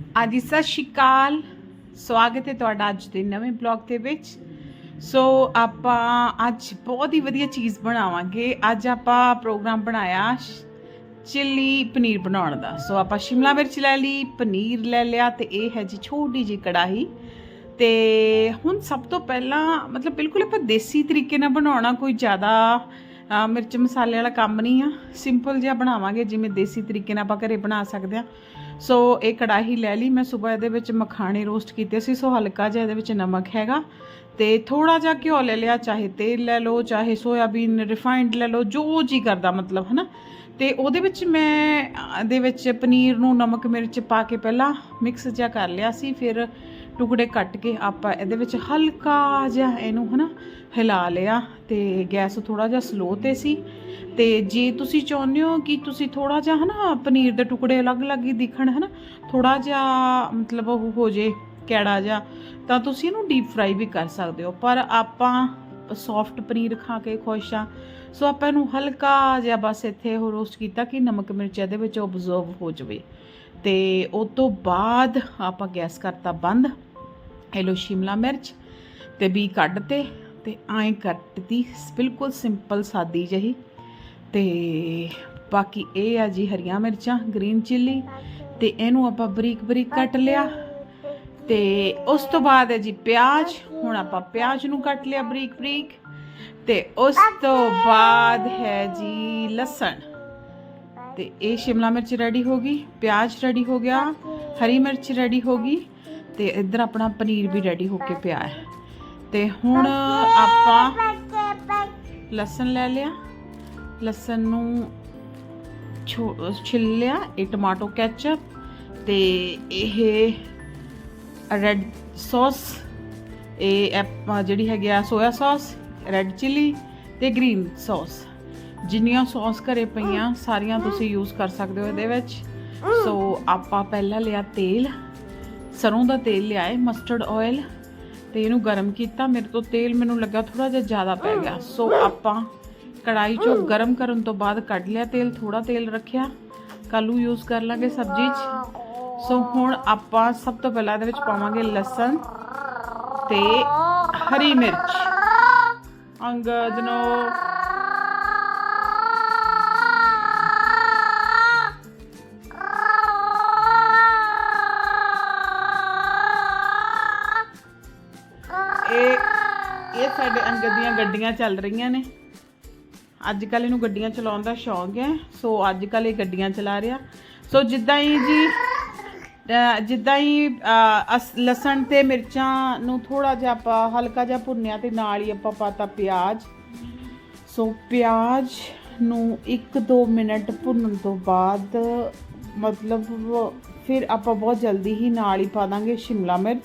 ਹਾਂਜੀ ਸਤਿ ਸ਼੍ਰੀ ਅਕਾਲ। ਸਵਾਗਤ ਹੈ ਤੁਹਾਡਾ ਅੱਜ ਦੇ ਨਵੇਂ ਬਲੌਗ ਦੇ ਵਿੱਚ। ਸੋ ਆਪਾਂ ਅੱਜ ਬਹੁਤ ਹੀ ਵਧੀਆ ਚੀਜ਼ ਬਣਾਵਾਂਗੇ। ਅੱਜ ਆਪਾਂ ਪ੍ਰੋਗਰਾਮ ਬਣਾਇਆ ਚਿੱਲੀ ਪਨੀਰ ਬਣਾਉਣ ਦਾ। ਸੋ ਆਪਾਂ ਸ਼ਿਮਲਾ ਮਿਰਚ ਲੈ ਲਈ, ਪਨੀਰ ਲੈ ਲਿਆ ਤੇ ਇਹ ਹੈ ਜੀ ਛੋਟੀ ਜੀ ਕੜਾਹੀ। ਤੇ ਹੁਣ ਸਭ ਤੋਂ ਪਹਿਲਾਂ ਮਤਲਬ ਬਿਲਕੁਲ ਆਪਾਂ ਦੇਸੀ ਤਰੀਕੇ ਨਾਲ ਬਣਾਉਣਾ, ਕੋਈ ਜ਼ਿਆਦਾ ਮਿਰਚ ਮਸਾਲੇ ਵਾਲਾ ਕੰਮ ਨਹੀਂ ਆ। ਸਿੰਪਲ ਜਿਹਾ ਬਣਾਵਾਂਗੇ, ਜਿਵੇਂ ਦੇਸੀ ਤਰੀਕੇ ਨਾਲ ਆਪਾਂ ਘਰੇ ਬਣਾ ਸਕਦੇ ਆ ਸੋ ਇਹ ਕੜਾਹੀ ਲੈ ਲਈ। ਮੈਂ ਸਵੇਰ ਇਹਦੇ ਵਿੱਚ ਮਖਾਣੇ ਰੋਸਟ ਕੀਤੇ ਸੀ ਸੋ ਹਲਕਾ ਜਿਹਾ ਇਹਦੇ ਵਿੱਚ ਨਮਕ ਹੈਗਾ। ਤੇ ਥੋੜਾ ਜਿਹਾ ਘਿਓ ਲੈ ਲਿਆ ਚਾਹੇ ਤੇਲ ਲੈ ਲਓ ਚਾਹੇ ਸੋਇਆਬੀਨ ਰਿਫਾਈਨਡ ਲੈ ਲਓ ਜੋ ਜੀ ਕਰਦਾ ਮਤਲਬ ਹਨਾ? ਤੇ ਉਹਦੇ ਵਿੱਚ ਮੈਂ ਅ, ਦੇ ਵਿੱਚ ਪਨੀਰ ਨੂੰ ਨਮਕ ਮਿਰਚ ਪਾ ਕੇ ਪਹਿਲਾਂ ਮਿਕਸ ਜਿਹਾ ਕਰ ਲਿਆ ਸੀ ਫਿਰ ਟੁਕੜੇ ਕੱਟ ਕੇ ਆਪਾਂ ਇਹਦੇ ਵਿੱਚ ਹਲਕਾ ਜਿਹਾ ਇਹਨੂੰ ਹਨਾ ਹਿਲਾ ਲਿਆ। ਤੇ ਗੈਸ ਥੋੜਾ ਜਿਹਾ ਸਲੋ ਤੇ ਸੀ। ਤੇ ਜੇ ਤੁਸੀਂ ਚਾਹੁੰਦੇ ਹੋ ਕਿ ਤੁਸੀਂ ਥੋੜਾ ਜਿਹਾ ਹਨਾ ਪਨੀਰ ਦੇ ਟੁਕੜੇ ਅਲੱਗ-ਅਲੱਗ ਹੀ ਦਿਖਣ ਹਨਾ ਥੋੜਾ ਜਿਹਾ ਮਤਲਬ ਉਹ ਹੋ ਜੇ ਕੈੜਾ ਜਿਹਾ, ਤਾਂ ਤੁਸੀਂ ਇਹਨੂੰ ਡੀਪ ਫਰਾਈ ਵੀ ਕਰ ਸਕਦੇ ਹੋ। ਪਰ ਆਪਾਂ ਸੌਫਟ ਪਨੀਰ ਖਾ ਕੇ ਖੁਸ਼ ਆ ਸੋ ਆਪਾਂ ਇਹਨੂੰ ਹਲਕਾ ਜਿਹਾ ਬਸ ਇੱਥੇ ਉਹ ਰੋਸਟ ਕੀਤਾ ਕਿ ਨਮਕ ਮਿਰਚ ਇਹਦੇ ਵਿੱਚ ਓਬਜ਼ਰਵ ਹੋ ਜਾਵੇ। ਤੇ ਉਸ ਤੋਂ ਬਾਅਦ ਆਪਾਂ ਗੈਸ ਕਰਤਾ ਬੰਦ, ਇਹ ਲੋ ਸ਼ਿਮਲਾ ਮਿਰਚ ਤੇ ਵੀ ਕੱਢ ਤੇ ਤੇ ਐਂ ਕੱਟਤੀ ਬਿਲਕੁਲ ਸਿੰਪਲ ਸਾਦੀ ਜਹੀ। ਤੇ ਬਾਕੀ ਇਹ ਆ ਜੀ ਹਰੀਆਂ ਮਿਰਚਾਂ ਗ੍ਰੀਨ ਚਿੱਲੀ ਤੇ ਇਹਨੂੰ ਆਪਾਂ ਬਰੀਕ ਬਰੀਕ ਕੱਟ ਲਿਆ। ਤੇ ਉਸ ਤੋਂ ਬਾਅਦ ਹੈ ਜੀ ਪਿਆਜ਼, ਹੁਣ ਆਪਾਂ ਪਿਆਜ਼ ਨੂੰ ਕੱਟ ਲਿਆ ਬਰੀਕ ਬਰੀਕ। ਤੇ ਉਸ ਤੋਂ ਬਾਅਦ ਹੈ ਜੀ ਲਸਣ। ਤੇ ਇਹ ਸ਼ਿਮਲਾ ਮਿਰਚ ਰੈਡੀ ਹੋ ਗਈ, ਪਿਆਜ਼ ਰੈਡੀ ਹੋ ਗਿਆ, ਹਰੀ ਮਿਰਚ ਰੈਡੀ ਹੋ ਗਈ ਤੇ ਇੱਧਰ ਆਪਣਾ ਪਨੀਰ ਵੀ ਰੈਡੀ ਹੋ ਕੇ ਪਿਆ ਹੈ। ਤੇ ਹੁਣ ਆਪਾਂ ਲਸਣ ਲੈ ਲਿਆ। ਲਸਣ ਨੂੰ ਛੋ- ਛਿੱਲ ਲਿਆ, ਇਹ ਟਮਾਟੋ ਕੈਚਅਪ ਤੇ ਇਹ ਰੈੱਡ ਸੌਸ, ਇਹ ਐਪ- ਜਿਹੜੀ ਹੈਗੀ ਆ ਸੋਇਆ ਸੌਸ, ਰੈੱਡ ਚਿੱਲੀ ਤੇ ਗ੍ਰੀਨ ਸੌਸ। ਜਿੰਨੀਆਂ ਸੌਸ ਘਰੇ ਪਈਆਂ, ਸਾਰੀਆਂ ਤੁਸੀਂ ਯੂਜ਼ ਕਰ ਸਕਦੇ ਹੋ ਇਹਦੇ ਵਿੱਚ। ਸੋ ਆਪਾਂ ਪਹਿਲਾਂ ਲਿਆ ਤੇਲ, ਸਰੋਂ ਦਾ ਤੇਲ ਲਿਆਏ ਮਸਟਰਡ ਆਇਲ ਤੇ ਇਹਨੂੰ ਗਰਮ ਕੀਤਾ। ਮੇਰੇ ਤੋਂ ਤੇਲ ਮੈਨੂੰ ਲੱਗਾ ਥੋੜਾ ਜਿਹਾ ਜ਼ਿਆਦਾ ਪੈ ਗਿਆ। ਸੋ ਆਪਾਂ ਕੜਾਈ ਚੋਂ ਗਰਮ ਕਰਨ ਤੋਂ ਬਾਅਦ ਕੱਢ ਲਿਆ ਤੇਲ ਥੋੜਾ ਤੇਲ ਰੱਖਿਆ। ਕੱਲੂ ਯੂਜ਼ ਕਰ ਲਾਂਗੇ ਸਬਜ਼ੀ 'ਚ। ਸੋ ਹੁਣ ਆਪਾਂ ਸਭ ਤੋਂ ਪਹਿਲਾਂ ਇਹਦੇ ਵਿੱਚ ਪਾਵਾਂਗੇ ਲਸਣ ਤੇ ਹਰੀ ਮਿਰਚ। ਅੰਗਦ ਨੂੰ। ਇਹ ਇਹ ਸਾਡੇ ਅੰਗਦ ਦੀਆਂ ਗੱਡੀਆਂ ਚੱਲ ਰਹੀਆਂ ਨੇ। ਅੱਜ ਕੱਲ ਇਹਨੂੰ ਗੱਡੀਆਂ ਚਲਾਉਣ ਦਾ ਸ਼ੌਂਕ ਹੈ, ਸੋ ਅੱਜ ਕੱਲ ਇਹ ਗੱਡੀਆਂ ਚਲਾ ਰਿਹਾ। ਸੋ ਜਿੱਦਾਂ ਹੀ ਜੀ ਜਿੱਦਾਂ ਹੀ ਅਸ- ਲਸਣ ਤੇ ਮਿਰਚਾਂ ਨੂੰ ਥੋੜਾ ਜਿਹਾ ਆਪਾਂ ਹਲਕਾ ਜਿਹਾ ਭੁੰਨਿਆ ਤੇ ਨਾਲ ਹੀ ਆਪਾਂ ਪਾਤਾ ਪਿਆਜ਼। ਸੋ ਪਿਆਜ਼ ਨੂੰ 1-2 ਮਿੰਟ ਭੁੰਨਣ ਤੋਂ ਬਾਅਦ ਮਤਲਬ ਫਿਰ ਆਪਾਂ ਬਹੁਤ ਜਲਦੀ ਹੀ ਨਾਲ ਹੀ ਪਾ ਦਾਂਗੇ ਸ਼ਿਮਲਾ ਮਿਰਚ।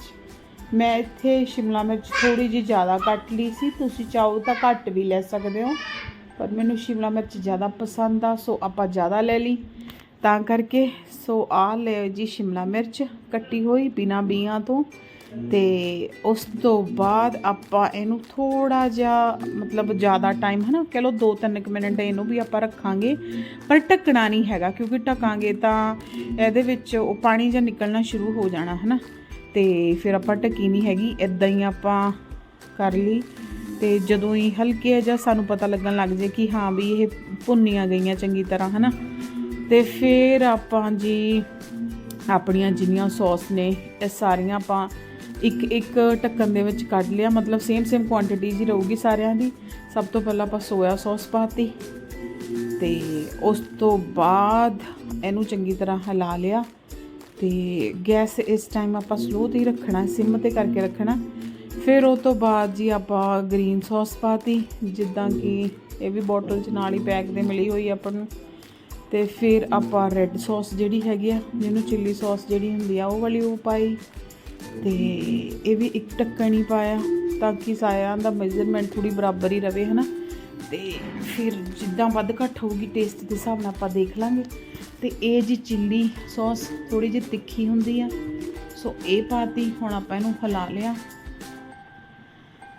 ਮੈਂ ਇੱਥੇ ਸ਼ਿਮਲਾ ਮਿਰਚ ਥੋੜੀ ਜਿਹੀ ਜ਼ਿਆਦਾ ਕੱਟ ਲਈ ਸੀ, ਤੁਸੀਂ ਚਾਹੋ ਤਾਂ ਘੱਟ ਵੀ ਲੈ ਸਕਦੇ ਹੋ। ਪਰ ਮੈਨੂੰ ਸ਼ਿਮਲਾ ਮਿਰਚ ਜ਼ਿਆਦਾ ਪਸੰਦ ਆ, ਸੋ ਆਪਾਂ ਜ਼ਿਆਦਾ ਲੈ ਲਈ। ਤਾਂ ਕਰਕੇ, ਸੋ ਆ ਲੈ ਜੀ ਸ਼ਿਮਲਾ ਮਿਰਚ, ਕੱਟੀ ਹੋਈ ਬਿਨਾ ਬੀਆਂ ਤੋਂ। ਤੇ ਉਸ ਤੋਂ ਬਾਅਦ ਆਪਾਂ ਇਹਨੂੰ ਥੋੜਾ ਜਿਹਾ, ਮਤਲਬ ਜ਼ਿਆਦਾ ਟਾਈਮ ਹੈ ਨਾ ਕਹ ਲਓ 2-3 ਮਿੰਟ ਇਹਨੂੰ ਵੀ ਆਪਾਂ ਰੱਖਾਂਗੇ। ਪਰ ਢੱਕਣਾ ਨਹੀਂ ਹੈਗਾ, ਕਿਉਂਕਿ ਢਕਾਂਗੇ ਤਾਂ ਇਹਦੇ ਵਿੱਚ ਉਹ ਪਾਣੀ ਜਿਹਾ ਨਿਕਲਣਾ ਸ਼ੁਰੂ ਹੋ ਜਾਣਾ ਹੈ ਨਾ ਤੇ ਫਿਰ ਆਪਾਂ ਢੱਕੀ ਨਹੀਂ ਹੈਗੀ ਇਦਾਂ ਹੀ ਆਪਾਂ ਕਰ ਲਈ। ਤੇ ਜਦੋਂ ਹੀ ਹਲਕੇ ਜਿਹਾ ਸਾਨੂੰ ਪਤਾ ਲੱਗਣ ਲੱਗ ਜੇ ਕਿ ਹਾਂ ਵੀ ਇਹ ਭੁੰਨੀਆਂ ਗਈਆਂ ਚੰਗੀ ਤਰ੍ਹਾਂ, ਹਨਾ? ਤੇ ਫਿਰ ਆਪਾਂ ਜੀ ਆਪਣੀਆਂ ਜਿੰਨੀਆਂ ਸੌਸ ਨੇ, ਇਹ ਸਾਰੀਆਂ ਆਪਾਂ ਇੱਕ ਇੱਕ ਢੱਕਣ ਦੇ ਵਿੱਚ ਕੱਢ ਲਿਆ। ਮਤਲਬ ਸੇਮ ਸੇਮ ਕੁਆਂਟੀਟੀ ਜੀ ਰਹੂਗੀ ਸਾਰਿਆਂ ਦੀ। ਸਭ ਤੋਂ ਪਹਿਲਾਂ ਆਪਾਂ ਸੋਇਆ ਸੌਸ ਪਾਤੀ ਤੇ ਉਸ ਤੋਂ ਬਾਅਦ ਇਹਨੂੰ ਚੰਗੀ ਤਰ੍ਹਾਂ ਹਿਲਾ ਲਿਆ ਤੇ ਗੈਸ ਇਸ ਟਾਈਮ ਆਪਾਂ ਸਲੋ ਤੇ ਹੀ ਰੱਖਣਾ, ਸਿਮ ਤੇ ਕਰਕੇ ਰੱਖਣਾ। ਫਿਰ ਉਹ ਤੋਂ ਬਾਅਦ ਜੀ ਆਪਾਂ ਗ੍ਰੀਨ ਸੌਸ ਪਾਤੀ, ਜਿੱਦਾਂ ਕਿ ਇਹ ਵੀ ਬੋਟਲ 'ਚ ਨਾਲ ਹੀ ਪੈਕ ਦੇ ਮਿਲੀ ਹੋਈ ਆਪਾਂ ਨੂੰ। ਤੇ ਫਿਰ ਆਪਾਂ ਰੈੱਡ ਸੌਸ ਜਿਹੜੀ ਹੈਗੀ ਆ, ਜਿਹਨੂੰ ਚਿੱਲੀ ਸੌਸ ਜਿਹੜੀ ਹੁੰਦੀ ਆ, ਉਹ ਵਾਲੀ ਉਹ ਪਾਈ। ਤੇ ਇਹ ਵੀ ਇੱਕ ਢੱਕਣ ਹੀ ਪਾਇਆ, ਤਾਂ ਕਿ ਸਾਰਿਆਂ ਦਾ ਮੈਜ਼ਰਮੈਂਟ ਥੋੜੀ ਬਰਾਬਰ ਹੀ ਰਵੇ, ਹਨਾ। ਤੇ ਫਿਰ ਜਿੱਦਾਂ ਵੱਧ ਘੱਟ ਹੋਊਗੀ ਟੇਸਟ ਦੇ ਹਿਸਾਬ ਨਾਲ ਆਪਾਂ ਦੇਖ ਲਾਂਗੇ। ਤੇ ਇਹ ਜੀ ਚਿੱਲੀ ਸੌਸ ਥੋੜੀ ਜਿਹੀ ਤਿੱਖੀ ਹੁੰਦੀ ਆ। ਸੋ ਇਹ ਪਾਤੀ, ਹੁਣ ਆਪਾਂ ਇਹਨੂੰ ਹਿਲਾ ਲਿਆ।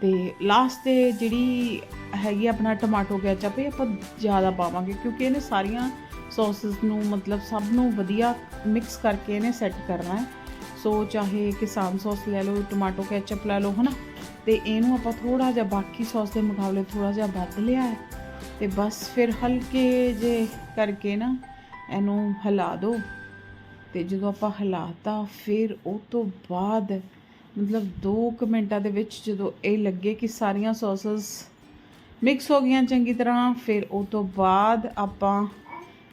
ਤੇ ਲਾਸਟ ਤੇ ਜਿਹੜੀ ਹੈਗੀ ਆਪਣਾ ਟਮਾਟੋ ਕੈਚਅਪ ਇਹ ਆਪਾਂ ਜ਼ਿਆਦਾ ਪਾਵਾਂਗੇ ਕਿਉਂਕਿ ਇਹਨੇ ਸਾਰੀਆਂ ਸੌਸਸ ਨੂੰ ਮਤਲਬ ਸਭ ਨੂੰ ਵਧੀਆ ਮਿਕਸ ਕਰਕੇ ਇਹਨੇ ਸੈੱਟ ਕਰਨਾ ਹੈ। ਸੋ ਚਾਹੇ ਕਿਸਾਨ ਸੌਸ ਲੈ ਲਓ ਟਮਾਟੋ ਕੈਚਅਪ ਲੈ ਲਓ, ਹਨਾ? ਤੇ ਇਹਨੂੰ ਆਪਾਂ ਥੋੜਾ ਜਿਹਾ ਬਾਕੀ ਸੌਸ ਦੇ ਮੁਕਾਬਲੇ ਥੋੜਾ ਜਿਹਾ ਵੱਧ ਲਿਆ ਹੈ। ਤੇ ਬਸ ਫਿਰ ਹਲਕੇ ਜੇ ਕਰਕੇ ਨਾ ਇਹਨੂੰ ਹਿਲਾ ਦਿਓ। ਤੇ ਜਦੋਂ ਆਪਾਂ ਹਿਲਾਤਾ, ਫਿਰ ਉਹ ਤੋਂ ਬਾਅਦ ਮਤਲਬ 2 ਮਿੰਟਾਂ ਦੇ ਵਿੱਚ ਜਦੋਂ ਇਹ ਲੱਗੇ ਕਿ ਸਾਰੀਆਂ ਸੌਸਸ ਮਿਕਸ ਹੋ ਗਈਆਂ ਚੰਗੀ ਤਰ੍ਹਾਂ, ਫਿਰ ਉਹ ਤੋਂ ਬਾਅਦ ਆਪਾਂ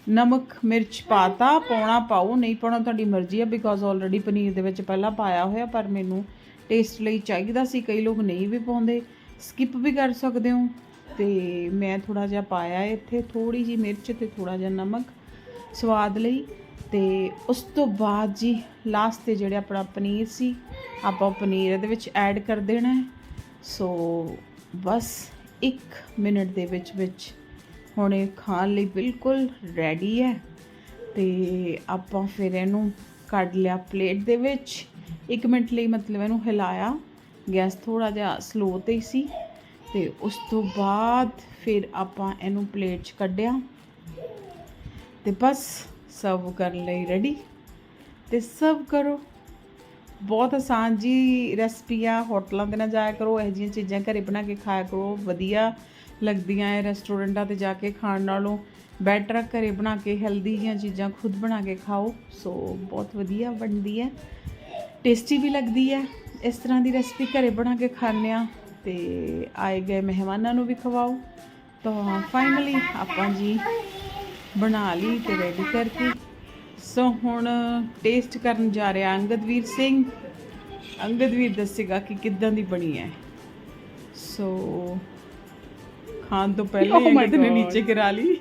ਨਮਕ, ਮਿਰਚ ਪਾਤਾ, ਪਾਉਣਾ ਪਾਓ, ਨਹੀਂ ਪਾਉਣਾ ਤੁਹਾਡੀ ਮਰਜ਼ੀ ਹੈ ਬਿਕੋਜ਼ ਆਲਰੇਡੀ ਪਨੀਰ ਦੇ ਵਿੱਚ ਪਹਿਲਾਂ ਪਾਇਆ ਹੋਇਆ, ਪਰ ਮੈਨੂੰ ਟੇਸਟ ਲਈ ਚਾਹੀਦਾ ਸੀ, ਕਈ ਲੋਕ ਨਹੀਂ ਵੀ ਪਾਉਂਦੇ। ਸਕਿਪ ਵੀ ਕਰ ਸਕਦੇ ਹੋ। ਤੇ ਮੈਂ ਥੋੜਾ ਜਿਹਾ ਪਾਇਆ ਇੱਥੇ ਥੋੜੀ ਜੀ ਮਿਰਚ ਤੇ ਥੋੜਾ ਜਿਹਾ ਨਮਕ ਸਵਾਦ ਲਈ। ਤੇ ਉਸ ਤੋਂ ਬਾਅਦ ਜੀ ਲਾਸਟ ਤੇ ਜਿਹੜੇ ਆਪਣਾ ਪਨੀਰ ਸੀ ਆਪਾਂ ਪਨੀਰ ਇਹਦੇ ਵਿੱਚ ਐਡ ਕਰ ਦੇਣਾ ਸੋ ਬਸ 1 ਮਿੰਟ ਦੇ ਵਿੱਚ ਵਿੱਚ ਹੁਣ ਇਹ ਖਾਣ ਲਈ ਬਿਲਕੁਲ ਰੈਡੀ ਹੈ। ਤੇ ਆਪਾਂ ਫਿਰ ਇਹਨੂੰ ਕੱਢ ਲਿਆ ਪਲੇਟ ਦੇ ਵਿੱਚ। 1 ਮਿੰਟ ਲਈ ਮਤਲਬ ਇਹਨੂੰ ਹਿਲਾਇਆ। ਗੈਸ ਥੋੜਾ ਜਿਹਾ ਸਲੋ ਤੇ ਹੀ ਸੀ। ਤੇ ਉਸ ਤੋਂ ਬਾਅਦ ਫਿਰ ਆਪਾਂ ਇਹਨੂੰ ਪਲੇਟ 'ਚ ਕੱਢਿਆ। ਤੇ ਬਸ ਸਰਵ ਕਰਨ ਲਈ ਰੈਡੀ ਤੇ ਸਰਵ ਕਰੋ। ਬਹੁਤ ਆਸਾਨ ਜੀ ਰੈਸਪੀ ਆ ਹੋਟਲਾਂ ਤੇ ਨਾ ਜਾਇਆ ਕਰੋ, ਇਹੋ ਜਿਹੀਆਂ ਚੀਜ਼ਾਂ ਘਰੇ ਬਣਾ ਕੇ ਖਾਇਆ ਕਰੋ, ਵਧੀਆ ਲੱਗਦੀਆਂ ਹੈ ਰੈਸਟੋਰੈਂਟਾਂ ਤੇ ਜਾ ਕੇ ਖਾਣ ਨਾਲੋਂ। ਬੈਟਰ ਆ ਘਰੇ ਬਣਾ ਕੇ ਹੈਲਦੀ ਜੀਆਂ ਚੀਜ਼ਾਂ ਖੁਦ ਬਣਾ ਕੇ ਖਾਓ ਸੋ ਬਹੁਤ ਵਧੀਆ ਬਣਦੀ ਹੈ। ਟੇਸਟੀ ਵੀ ਲੱਗਦੀ ਹੈ, ਇਸ ਤਰ੍ਹਾਂ ਦੀ ਰੈਸਪੀ ਘਰੇ ਬਣਾ ਕੇ ਖਾਂਦੇ ਆ ਤੇ ਆਏ ਗਏ ਮਹਿਮਾਨਾਂ ਨੂੰ ਵੀ ਖਵਾਓ। ਤਾਂ ਫਾਈਨਲੀ ਆਪਾਂ ਜੀ ਬਣਾ ਲਈ ਤੇ ਰੈਡੀ ਕਰਤੀ। ਸੋ ਹੁਣ ਟੇਸਟ ਕਰਨ ਜਾ ਰਿਹਾ ਅੰਗਦਵੀਰ ਸਿੰਘ। ਅੰਗਦਵੀਰ ਦੱਸੇਗਾ ਕਿ ਕਿੱਦਾਂ ਦੀ ਬਣੀ ਹੈ। ਸੋ ਖਾਣ ਤੋਂ ਪਹਿਲਾਂ ਹੀ ਅੰਗਦ ਨੇ ਨੀਚੇ ਗਿਰਾ ਲਈ।